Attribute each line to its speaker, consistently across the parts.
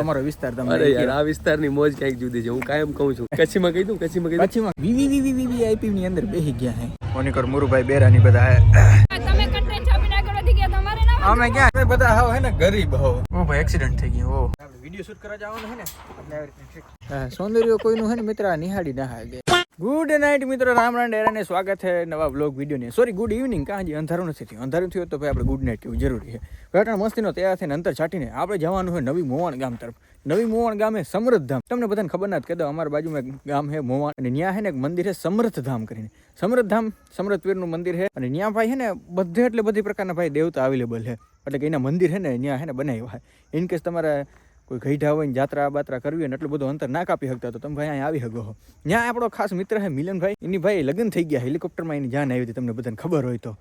Speaker 1: તમારો વિસ્તાર તમે
Speaker 2: અરે યાર આ વિસ્તારની મોજ ક્યાંક જુદી છે હું કાયમ કહું છું કચ્છીમાં કહી દઉં કચ્છીમાં કહી દઉં
Speaker 1: પછીમાં V V V V V V I P ની અંદર બેહી ગયા હે મોનિકર મુરુભાઈ બેરાની બધા હે અમે ક્યાં બધા હાવ હે ને ગરીબ હો ઓ ભાઈ એક્સિડન્ટ થઈ ગયો ઓ વિડિયો શૂટ કરવા જવાનું હે ને એટલે આવી રીતે હા સૌંદર્ય કોઈનું હે ને મિત્ર નિહાળી ના હાગે ગુડ નાઇટ મિત્રો રામ રામ ડેરાને સ્વાગત છે નવા બ્લોગ વિડીયોની. સોરી ગુડ ઇવનિંગ કાં હજી અંધારું નથી થયું. અંધારું થયું તો ભાઈ આપણે ગુડ નાઇટ કહેવું જરૂરી છે. ઘટના મસ્તીનો તૈયાર થઈને અંતર છાટીને આપણે જવાનું હોય નવી મોવાણ ગામ તરફ. નવી મોવાણ ગામે સમૃદ્ધ ધામ તમને બધાને ખબર ના જ કહી દો અમારા બાજુમાં એક ગામ છે મોવાણ. અને ત્યાં છે ને એક મંદિર છે સમૃદ્ધ ધામ કરીને. સમૃદ્ધ ધામ સમૃદ્ધ પીરનું મંદિર છે. અને ત્યાં ભાઈ છે ને બધે એટલે બધી પ્રકારના ભાઈ દેવતા અવેલેબલ છે. એટલે કે એના મંદિર છે ને ત્યાં છે ને બનાવ્યા છે. ઇન કેસ તમારે કોઈ ગઈઢા હોય ને જાત્રા બાત્રા કરવી હોય ને એટલું બધું અંતર ના કાપી શકતા તો તમે ભાઈ અહીંયા આવી શકો છો ત્યાં આપણો ખાસ મિત્ર છે મિલનભાઈ. એની ભાઈ લગ્ન થઈ ગયા, હેલિકોપ્ટરમાં એની જાન આવી હતી, તમને બધાને ખબર હોય તો તો.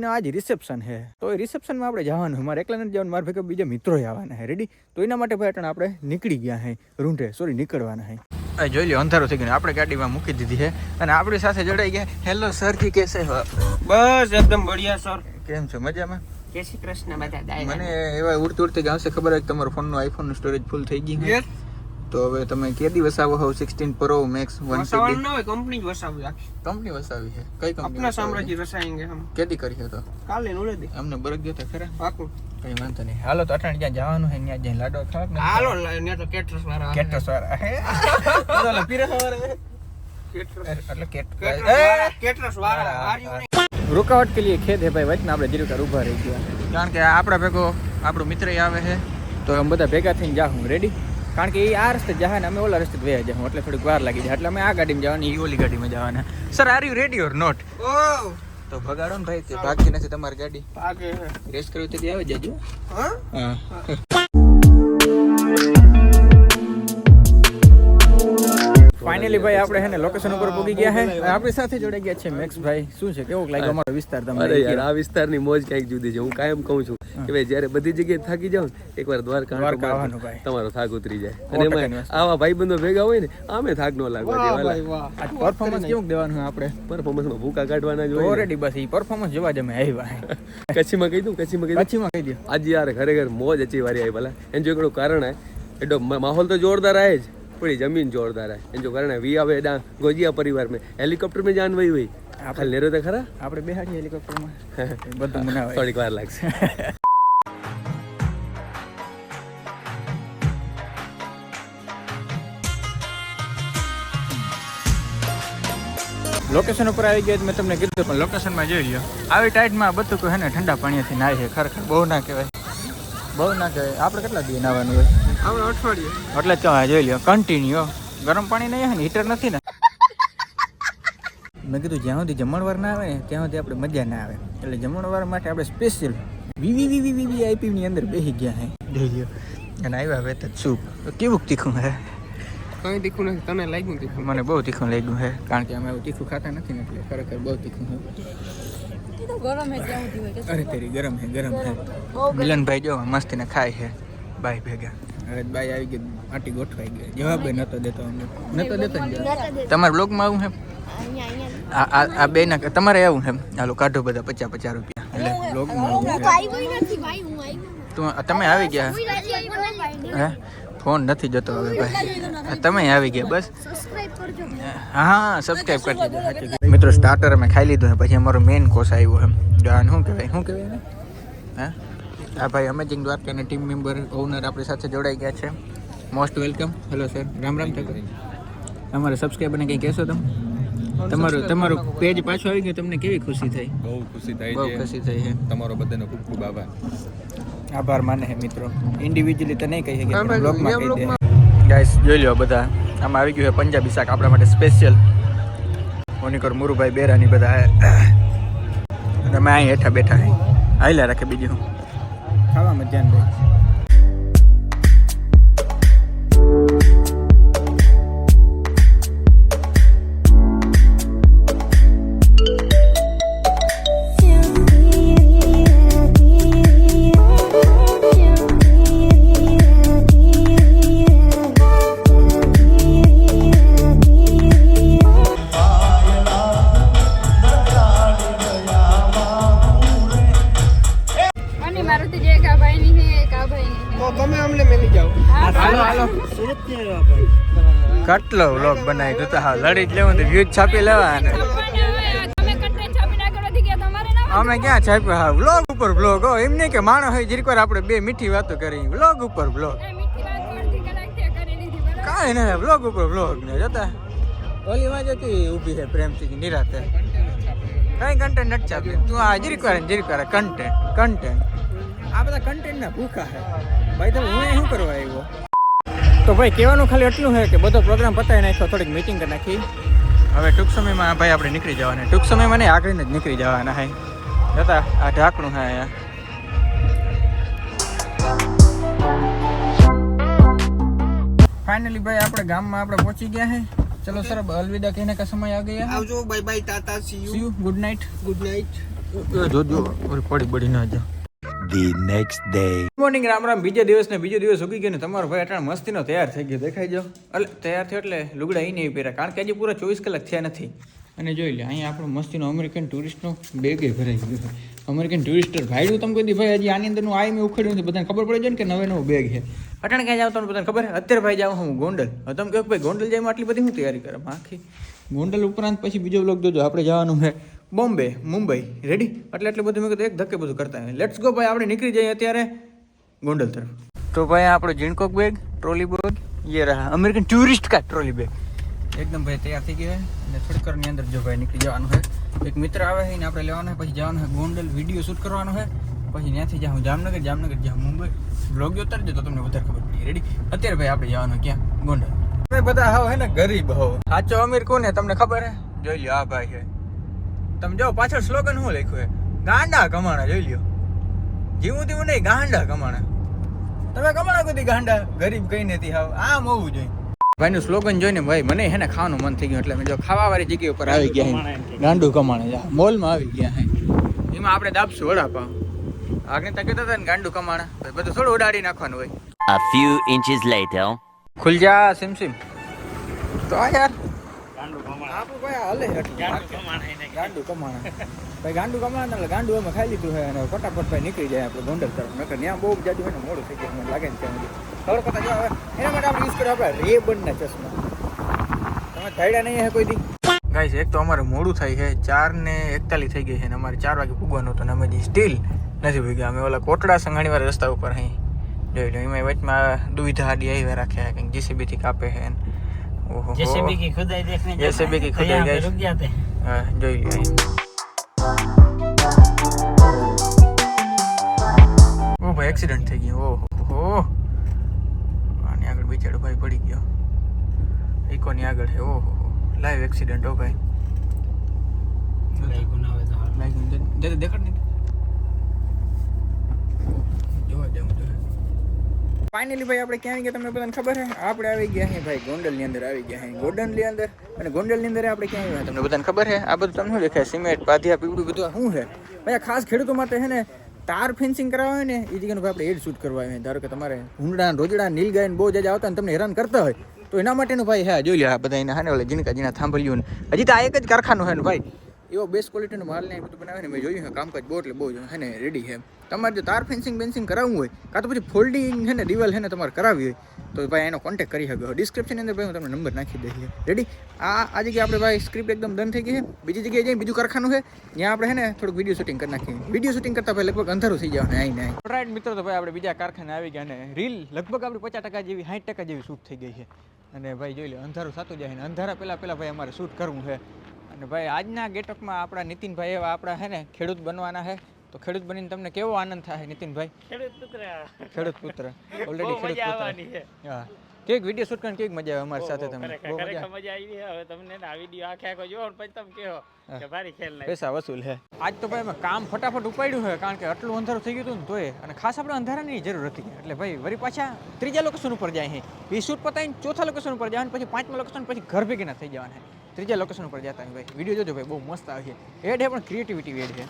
Speaker 1: એના આજ રિસેપ્શન છે. તો એ રિસેપ્શનમાં આપણે જવાનું મારે એકલા નથી જવાનું મારા ભાઈ બીજા મિત્રો આવવાના છે. રેડી તો એના માટે ભાઈ આપણે નીકળી ગયા હે રૂંઢે સોરી નીકળવાના હે જોઈ લો અંધારો થઈ ગયો આપણે ગાડીમાં મૂકી દીધી છે અને આપણી સાથે જોડાઈ ગયા. હેલો સરજી કેસે હો
Speaker 3: બસ એકદમ બઢિયા સર
Speaker 1: કેમ છો? મજામાં?
Speaker 3: જય શ્રી કૃષ્ણ બધા
Speaker 1: મને એવા ઉડતી ઉડતી આવશે ખબર હોય કે તમારો ફોનનો આઈફોનનું સ્ટોરેજ ફૂલ થઈ ગયું. તો હવે તમે કે દિવસ આવો હોવ 16 પ્રો મેક્સ 1
Speaker 3: વસાવવાનું ના હોય કંપની જ વસાવી રાખી
Speaker 1: કંપની વસાવી છે? કઈ કંપની
Speaker 3: આપના સામ્રાજ્ય વસાવેંગે હમ
Speaker 1: કેદી કરી તો?
Speaker 3: કાલે નો રેદી
Speaker 1: અમને બરક દેતા ખરા.
Speaker 3: પાકું.
Speaker 1: કઈ વાંધો નહીં. હાલો તો અટાણ જ્યાં જવાનું છે? ત્યાં જઈને લાડો ખાવ
Speaker 3: હાલો ને તો કેટરસ વાળા
Speaker 1: કેટરસ વાળા. હે? ચાલો પીરે સવારે.
Speaker 3: કેટરસ.
Speaker 1: કે લીએ ખેત હે ભાઈ? વચના આપણે જીરું કર ઊભા રહી ગયા. કારણ કે આપણા ભેગો આપણો મિત્ર આવે છે. તો અમે બધા ભેગા થઈને જાહું. રેડી કારણ કે એ આ રસ્તે જાય ને અમે ઓલા રસ્તે વયા જાહું એટલે થોડીક વાર લાગી જાય. એટલે અમે આ ગાડીમાં જવાની એ ઓલી ગાડીમાં જવાના. Sir are you ready or
Speaker 3: not
Speaker 1: તો ભગાડો ને ભાઈ તે ભાગતી નથી તમારી ગાડી. રેસ કરવી તો આવી જજો
Speaker 3: હા.
Speaker 1: ફાઇનલી ભાઈ આપણે હે ને લોકેશન ઉપર પહોંચી ગયા છે આપણી સાથે જોડાઈ ગયા છે મેક્સ ભાઈ. શું છે કેવો લાગ્યો અમારો વિસ્તાર તમને?
Speaker 2: અરે યાર આ વિસ્તારની મોજ ક્યાંક જુદી છે. હું કાયમ કહું છું કે ભાઈ જ્યારે બધી જગ્યાએ થાકી જાઉં એકવાર દ્વારકા
Speaker 1: આવવાનું ભાઈ.
Speaker 2: તમારો થાક ઉતરી જાય. અને એમાં આવા ભાઈબંધો ભેગા હોય ને આમે થાક ન લાગવા
Speaker 3: વાહ ભાઈ વાહ.
Speaker 1: આ પરફોર્મન્સ કેવું દેવાનું છે આપણે?
Speaker 2: પરફોર્મન્સમાં ભૂકા કાઢવાના જ
Speaker 1: ઓલરેડી બસ એ પરફોર્મન્સ જોવા જ અમે આવ્યા
Speaker 2: કચ્છીમાં કહી દઉં કચ્છીમાં કહી દઉં.
Speaker 1: કચ્છીમાં કહી દઉં
Speaker 2: આજે યાર ખરેખર મોજ અચી વારી આવી ભલા. એનું જો કારણ હે એટલો માહોલ તો જોરદાર આવે જ. પડી જમીન જોરદાર है એનું જો કારણ है वी आवे डा गोजिया परिवार में हेलीकॉप्टर में जान वही हुई ખાલી નેરો તો ખરા
Speaker 1: આપણે બેહાડી હેલિકોપ્ટરમાં બધું મનાવાય
Speaker 2: થોડીક વાર લાગશે
Speaker 1: લોકેશન ઉપર આવી ગયા મેં તમને કીધું પણ લોકેશનમાં જોઈ લ્યો આવી ટાઈટમાં બધું કોઈ હે ને ઠંડા પાણીથી નાય છે ખરેખર બહુ ના કહેવાય બહુ ના કહેવાય આપણે કેટલા દી નાવાનું હોય
Speaker 3: આપણે અઠવાડિયે.
Speaker 1: એટલે જ જોઈ લ્યો કન્ટિન્યુ ગરમ પાણી નહીં હે ને હીટર નથી ને. મેં કીધું જ્યાં સુધી જમણવાર ના આવે ને ત્યાં સુધી આપણે મજા ના આવે. એટલે જમણવાર માટે આપણે special V V V V V V આઈપીની અંદર બેસી ગયા હે. જોઈ લ્યો. અને આવ્યા હવે તો સૂપ તો કેવું તીખું હે?
Speaker 3: કંઈ તીખું નથી તને લાગ્યું તીખું?
Speaker 1: મને બહુ તીખું લાગ્યું હે કારણ કે અમે એવું તીખું ખાતા નથી ને એટલે ખરેખર બહુ તીખું છે
Speaker 4: ગરમ હે ત્યાં સુધી
Speaker 1: અરે તેરી ગરમ છે ગરમ છે મિલનભાઈ જો મસ્તીને ખાય છે બાય ભેગા. હવે બાઈ આવી ગઈ આટી ગોઠવાઈ ગઈ. જવાબ નતો દેતો અમને. નતો દેતો ને જવાબ. તમારા બ્લોગમાં આવું છે આ આ આ બે ના તમારે આવું છે હાલો કાઢો બધા પચાસ પચાસ રૂપિયા. એટલે બ્લોગમાં આવું છે. તું તમે આવી ગયા? હે ફોન નથી જતો હવે ભાઈ. તમે આવી ગયા બસ? હા સબસ્ક્રાઇબ કરી દીધું સાચું કીધું. મિત્રો સ્ટાર્ટર અમે ખાઈ લીધું છે પછી અમારો મેઇન કોર્સ આવ્યો એમ. જાન શું કહેવાય? શું કહેવાય એને? હા? આ ભાઈ અમેજિંગ દ્વારકાના ટીમ મેમ્બર ઓનર આપણી સાથે જોડાઈ ગયા છે. Most welcome hello sir Ram Ram Thakor અમારા સબસ્ક્રાઈબરને કંઈ કહેશો તમે? તમારું તમારું પેજ પાછું આવી ગયું તમને કેવી ખુશી થઈ?
Speaker 5: બહુ ખુશી થાય
Speaker 1: બહુ ખુશી થઈ છે.
Speaker 5: તમારો બધાનો ખૂબ ખૂબ આભાર.
Speaker 1: આભાર માને હે મિત્રો. ઇન્ડિવિજ્યુઅલી તો નહીં કહી શકીએ બ્લોગમાં કહી દે. ગાઈસ જોઈ લો બધા. આમાં આવી ગયું છે પંજાબી શાક આપણા માટે સ્પેશિયલ મોનિકર મુરુભાઈ બેરાની બધા. તમે અમે અહીં હેઠા બેઠા હાઈલા રાખે બીજું. ખાવામાં ધ્યાન દે કેટલો વ્લોગ બનાવી દો તો હા લડી જ લેવું વ્યૂજ છાપી લેવા અને
Speaker 4: પણ હવે તમે content છાપીને આગળ વધી ગયા તમારે ના
Speaker 1: અમે ક્યાં છાપ્યો? હા વ્લોગ ઉપર વ્લોગ હો એમ નહીં કે માણસ હોય, જરીક વાર આપણે બે મીઠી વાતો કરી. વ્લોગ ઉપર
Speaker 4: વાત બરાબર
Speaker 1: કાંઈ નહીં વ્લોગ ઉપર વ્લોગ ને, જોતા. ઓલી માં જતી ઊભી છે પ્રેમથી, નિરાતે. કઈ કન્ટેન્ટ નથી ચાપી તું આ જરીક વાર ને જરીક વાર કન્ટેન્ટ કન્ટેન્ટ આ બધા કન્ટેન્ટ ના ભૂખા છે. ભાઈ તમે હું શું કરવા આવ્યો? તો ભાઈ કહેવાનું ખાલી એટલું છે કે બધો પ્રોગ્રામ પતાવી નાખ્યો થોડીક મિટિંગ કરી નાખી. હવે ટૂંક સમયમાં ભાઈ આપણે નીકળી જવાના. ટૂંક સમયમાં નહીં આગળને જ નીકળી જવાના હે જતા આ ઢાંકણું હા અહીંયા. ફાઇનલી ભાઈ આપણે ગામમાં આપણે પહોંચી ગયા હે ચલો સર અલવિદા કહીને કા સમય આ ગયા
Speaker 3: આવજો bye bye tata
Speaker 1: see you good night
Speaker 3: good night
Speaker 1: જોજો પડી બડી ના જા.
Speaker 6: The next day
Speaker 1: morning Ram Ram બીજા દિવસ ને બીજો દિવસ ઉગી ગયો ને તમારો ભાઈ અટાણ મસ્તીનો તૈયાર થઈ ગયો. દેખાઈ જાઓ. એટલે તૈયાર થયો એટલે લુગડા અહીં નહીં પહેર્યા. કારણ કે હજી પૂરા ચોવીસ કલાક થયા નથી. અને જોઈ લે, અહીંયા આપણો મસ્તીનો અમેરિકન ટુરિસ્ટનો બેગે ભરાઈ ગયો અમેરિકન ટુરિસ્ટર ભાઈડું તમે કોઈ ભાઈ, હજી આની અંદરનું આઈ મેં ઉખડ્યું નથી. બધાને ખબર પડે છે ને કે નવે નવું બેગ છે. અટાણ ક્યાં જાવ તમને ખબર અત્યારે ભાઈ જાઉં હું ગોંડલ. હવે તમે કહો ભાઈ ગોંડલ જાય આટલી બધી હું તૈયારી કરે આખી ગોંડલ ઉપરાંત પછી બીજો બ્લોગ જોજો. આપણે જવાનું છે બોમ્બે મુંબઈ રેડી એટલે એટલું બધું મેં કીધું એક ધક્કે બધું કરતા લેટ્સ ગો ભાઈ આપણે નીકળી જઈએ અત્યારે ગોંડલ તરફ તો ભાઈ આપણો જીણકોક બેગ ટ્રોલી બેગ યે રહા અમેરિકન ટુરિસ્ટ કા ટ્રોલી બેગ એકદમ ભાઈ તૈયાર થઈ ગયો અને થોડીક ની અંદર જો ભાઈ નીકળી જવાનું છે એક મિત્ર આવે છે ને આપણે લેવાનો છે પછી જવાનું છે ગોંડલ વિડીયો શૂટ કરવાનો છે પછી ત્યાંથી જ્યાં હું જામનગર જામનગર જ્યાં મુંબઈ બ્લોગ ઉતરજો તો તમને વધારે ખબર પડી રેડી અત્યારે ભાઈ આપણે જવાનું ક્યાં ગોંડલ તમે બધા હાવ હે ને ગરીબ હો સાચો અમીર કોને તમને ખબર હે જોઈ લો આ ભાઈ છે તમે જો પાછળ સ્લોગન શું લખ્યું છે? ગાંડા કમાણા જોઈ લ્યો. જીવું તેવું નહીં ગાંડા કમાણા. તમે કમાણા કુધી ગાંડા? ગરીબ કઈ નથી હાવ. આમ હોવું જોઈએ. ભાઈનું સ્લોગન જોઈને ભાઈ મને હે ને ખાવાનું મન થઈ ગયું એટલે મેં જો ખાવાવાળી જગ્યા ઉપર આવી ગયા હે. ગાંડું કમાણે જા. મોલમાં આવી ગયા હે. એમાં આપણે દાબશું વડાપાવ. આગળ તકે કહેતા હતા ને ગાંડું કમાણા. બધું થોડું ઉડાડી નાખવાનું હોય.
Speaker 6: A few inches later.
Speaker 1: ખુલ જા સિમ સિમ. તો યાર આપણું ભાઈ હલે ગાંડું કમાણા ભાઈ ગાંડું કમાણા એટલે ગાંડું અમે ખાઈ લીધું છે અને ફટાફટ ભાઈ નીકળી જાય આપણે ગોંડલ તરફ. નકર ત્યાં બહુ જાજુ હોય ને મોડું થઈ મને લાગે ને ત્યાં ખબર પતા જો હવે એના માટે આપણે યુઝ કર્યો આપણે રેબનના ચશ્મા. તમે ધાડ્યા નહીં હે કોઈ દી? ગાઈસ એક તો અમારે મોડું થાય છે ચાર ને એકતાલીસ થઈ ગઈ છે ને અમારે ચાર વાગે પૂગવાનું હતું ને અમે જે સ્ટીલ નથી ભૂગ્યા. અમે ઓલા કોટડા સંઘાણીવાળા રસ્તા ઉપર અહીં જોઈ લો એમાં વચમાં દુવિધા હાડી આવી રાખ્યા કંઈક જીસીબી થી કાપે છે
Speaker 7: जेसीबी की खुदाई देखने जाना
Speaker 1: JCB
Speaker 7: है,
Speaker 1: की
Speaker 7: तो
Speaker 1: खुदाई
Speaker 7: यहाँ पे
Speaker 1: guys.
Speaker 7: रुक जाते हैं
Speaker 1: હા જોઈ લો અહીં. ઓ ભાઈ એક્સિડન્ટ થઈ ગયો ઓહો હો આની આગળ બિચારો ભાઈ પડી ગયો ઇકોની આગળ છે ઓહો લાઈવ એક્સિડન્ટ હો ભાઈ
Speaker 7: भाई गुना हुआ तो हाल।
Speaker 1: લાગ્યું દે- દે દેખાડ ફાઇનલી ભાઈ, આપણે ક્યાં આવી ગયા તમને બધાને ખબર છે આપણે આવી ગયા છીએ ભાઈ, ગોંડલની અંદર આવી ગયા છીએ ગોંડલની અંદર અને ગોંડલની અંદર આપણે ક્યાં આવ્યા તમને બધાને ખબર છે આ બધું તમને શું દેખાય? સિમેન્ટ, પાધિયા પીવડું બધું શું છે ભાઈ ખાસ ખેડૂતો માટે છે ને, તાર ફેન્સિંગ કરાવવા હોય ને એ જગ્યાનું આપણે એડ શૂટ કરવા આવે. ધારો કે તમારે ભૂંડા રોજડા નીલગાય બહુ જ આવતા ને તમને હેરાન કરતા હોય, તો એના માટેનું ભાઈ, હા, જોઈ લે આ બધા એના, હા ને ઓલા જીણકા જીણા થાંભલ્યું ને હજી તો આ એક જ કારખાનું છે ભાઈ. એવો બેસ્ટ ક્વોલિટીનો માલ ને બધું બનાવે ને મેં જોયું છે, કામકાજ બહુ એટલે બહુ હે ને રેડી છે. તમારે જો તાર ફેન્સિંગ બેન્સિંગ કરાવવું હોય, કાં તો પછી ફોલ્ડિંગ છે ને, દિવાલ છે ને તમારે કરાવવી હોય, તો ભાઈ એનો કોન્ટેક્ટ કરી શકો. ડિસ્ક્રિપ્શનની અંદર ભાઈ હું તમને નંબર નાખી દઈએ રેડી આ આ જગ્યાએ આપણે ભાઈ સ્ક્રિપ્ટ એકદમ ડન થઈ ગઈ છે. બીજી જગ્યાએ જઈને બીજું કારખાનું છે. ત્યાં આપણે છે ને થોડુંક વીડિયો શૂટિંગ કરી નાખીએ. વીડિયો શૂટિંગ કરતા ભાઈ લગભગ અંધારું થઈ જવાનું અહીં નહીં રાઈટ મિત્રો, તો ભાઈ આપણે બીજા કારખાને આવી ગયા અને રીલ લગભગ આપણી પચાસ ટકા જેવી, સાઠ ટકા જેવી શૂટ થઈ ગઈ છે. અને ભાઈ જોઈ લો, અંધારું થતું જાય ને, અંધારા પહેલાં પહેલાં ભાઈ અમારે શૂટ કરવું છે. અને ભાઈ આજના ગેટઅપમાં આપણા નીતિનભાઈ એવા આપણા હે ને ખેડૂત બનવાના છે તો ખેડૂત બનીને તમને કેવો આનંદ થાય નીતિનભાઈ?
Speaker 7: ખેડૂત પુત્ર.
Speaker 1: ખેડૂત પુત્ર. ઓલરેડી ખેડૂત પુત્ર. હા. કેક વીડિયો શૂટ કરીને કેક મજા આવે અમારી સાથે તમને? બહુ મજા
Speaker 7: મજા આવી હવે તમને આ વીડિયો આખે આખો જોવો ને પછી તમે કહો કે ભારી ખેલ નહીં
Speaker 1: પૈસા વસૂલ હે. આજ તો ભાઈ કામ ફટાફટ ઉપાડ્યું છે કારણ કે આટલું અંધારું થઈ ગયું હતું ને તોય. અને ખાસ આપણે અંધારાની જરૂર હતી. એટલે ભાઈ વળી પાછા ત્રીજા લોકેશન ઉપર જાય છે એ શૂટ પતાવીને ચોથા લોકેશન ઉપર જવાનું પછી પાંચમા લોકેશન પછી ઘર ભેગીના થઈ જવાના ત્રીજા લોકેશન ઉપર જતા હોય ભાઈ. વીડિયો જોજો ભાઈ બહુ મસ્ત આવે છે. એડ છે પણ ક્રિએટિવિટી એડ છે.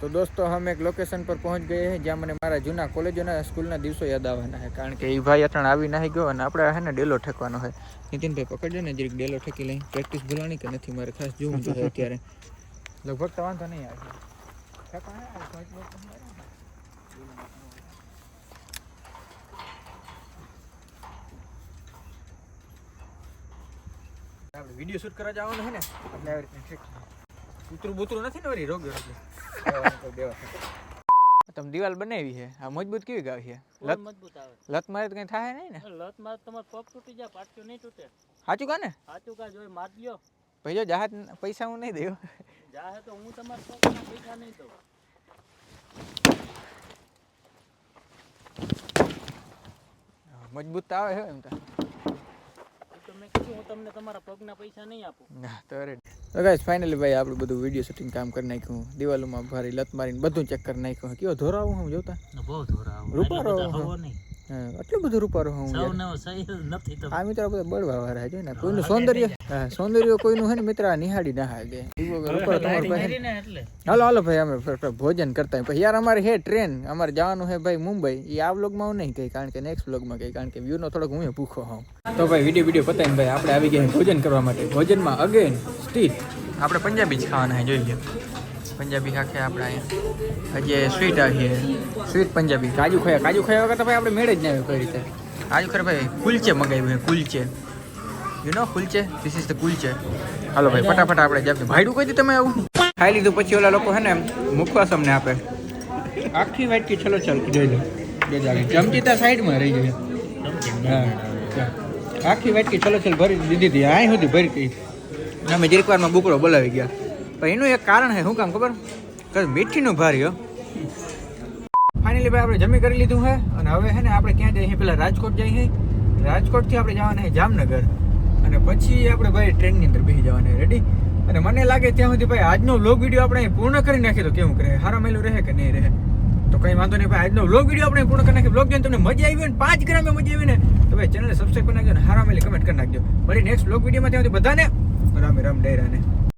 Speaker 1: તો દોસ્તો હમ એક લોકેશન પર પહોંચ ગए हैं જ્યાં મને મારા જૂના કોલેજોના સ્કૂલના દિવસો યાદ આવવાના છે કારણ કે એ ભાઈ અટણ આવી નાહી ગયો અને આપણે હે ને ડેલો ઠેકવાનો છે નીતિનભાઈ પકડજો ને જરીક ડેલો ઠેકી લઈ. પ્રેક્ટિસ ભૂલવાની કે નથી મારે ખાસ જોવું જોઈએ અત્યારે. લગભગ તો વાંધો નહીં આવે ઠેકાણે આવે, પાંચ મિનિટ નહીં આવે. વીડિયો શૂટ કરવા જવાનું છે ને એટલે આવી રીતના ઠીક કૂતરું બૂતરું નથી ને વળી રોગે રોગે દેવાનું તો દેવા તમે દિવાલ બનાવી છે? આ મજબૂત કેવી ગાવી છે? લત
Speaker 7: મજબૂત આવે
Speaker 1: લત મારે તો કઈ થાય નહીં ને?
Speaker 7: લતમાં તમારો પગ તૂટી જાય પાટક્યું નહીં તૂટે.
Speaker 1: સાચું કા ને?
Speaker 7: સાચું કા જોઈ માર લ્યો
Speaker 1: ભાઈ જો જહાજ પૈસા હું નહીં દેવું.
Speaker 7: જાહે તો હું તમારા પગના પૈસા નહીં દઉં.
Speaker 1: મજબૂત તો આવે છે એમ તો
Speaker 7: એ તો. મેં કીધું હું તમને તમારા પગના પૈસા નહીં આપું.
Speaker 1: તો ગાઈસ ફાઇનલી ભાઈ આપણું બધું વીડિયો શૂટિંગ કામ કરી નાખ્યું દિવાલોમાં ભારી લત મારીને બધું ચેક કરી નાખ્યું કેવો ધોરાવું હું જોતા?
Speaker 7: બહુ ધોરા
Speaker 1: રૂપારો હા, આટલું બધું રૂપારો હું
Speaker 7: નથી
Speaker 1: આ મિત્રો બધા બળવા વાળા છે ને કોઈનું સૌંદર્ય સૌંદર્ય કોઈનું હે ને મિત્ર નિહાળી ના
Speaker 7: એટલે.
Speaker 1: હાલો હાલો ભાઈ અમે ભોજન કરતા. પછી યાર અમારે હે ટ્રેન. અમારે જવાનું છે ભાઈ મુંબઈ. એ આ વ્લોગમાં હું નહીં કહી કારણ કે નેક્સ્ટ વ્લોગમાં કહી કારણ કે વ્યૂનો થોડોક હું ભૂખો હોઉં. તો ભાઈ વીડિયો વીડિયો પતાવીને ભાઈ આપણે આવી ગયા ભોજન કરવા માટે. ભોજનમાં અગેન સ્ટીલ આપણે પંજાબી જ ખાવાના જોઈ જોઈએ પંજાબી ખાખે આપણે અહીંયા. હજી સ્વીટ આવીએ સ્વીટ પંજાબી. કાજુ ખાયા. કાજુ ખાયા વગર તો ભાઈ આપણે મેળે જ ના આવ્યો કઈ રીતે. કાજુ ખરે ભાઈ કુલચે મગાવ્યું છે kulche. You know kulche? This is the kulche. હાલો ભાઈ ફટાફટ આપણે જાવ ભાઈડું કહી તમે આવું? ખાઈ લીધું પછી ઓલા લોકો હે ને મુખવાસ અમને આપે. આખી વાટકી ચલો છલ કીધું બે જાગે ચમચી તો સાઈડમાં રહી ગઈ. હા આખી વાટકી ચલો ચલ ભરી દીધી. હતી અહીં સુધી ભરી ગઈ અમે જરીક વારમાં બુકડો બોલાવી ગયા. પણ એનું એક કારણ છે, શું કામ ખબર? કે મીઠીનું ભારી, હો. ફાઇનલી ભાઈ, આપણે જમી કરી લીધું છે, અને હવે છે ને આપણે ક્યાં જઈએ, પેલા રાજકોટ જઈએ રાજકોટથી આપણે જવાના છે જામનગર. અને પછી આપણે ભાઈ ટ્રેનની અંદર બેસી જવાના રેડી અને મને લાગે ત્યાં સુધી ભાઈ આજનો વ્લોગ વીડિયો આપણે પૂર્ણ કરી નાખીએ તો કેવું કરે હારા મેલું રહે કે નહીં રહે? તો કંઈ વાંધો નહીં, ભાઈ આજનો વ્લોગ વીડિયો આપણે પૂર્ણ કરી નાખીએ. વ્લોગ જોઈને તમને મજા આવી ને, પાંચ ગ્રામે મજા આવી ને, તો ભાઈ ચેનલને સબસ્ક્રાઈબ કરી નાખજો અને હારા મેલી કમેન્ટ કરી નાખજો. મળી નેક્સ્ટ વ્લોગ વિડીયોમાં ત્યાં સુધી બધાને રામે રામ ડેરાને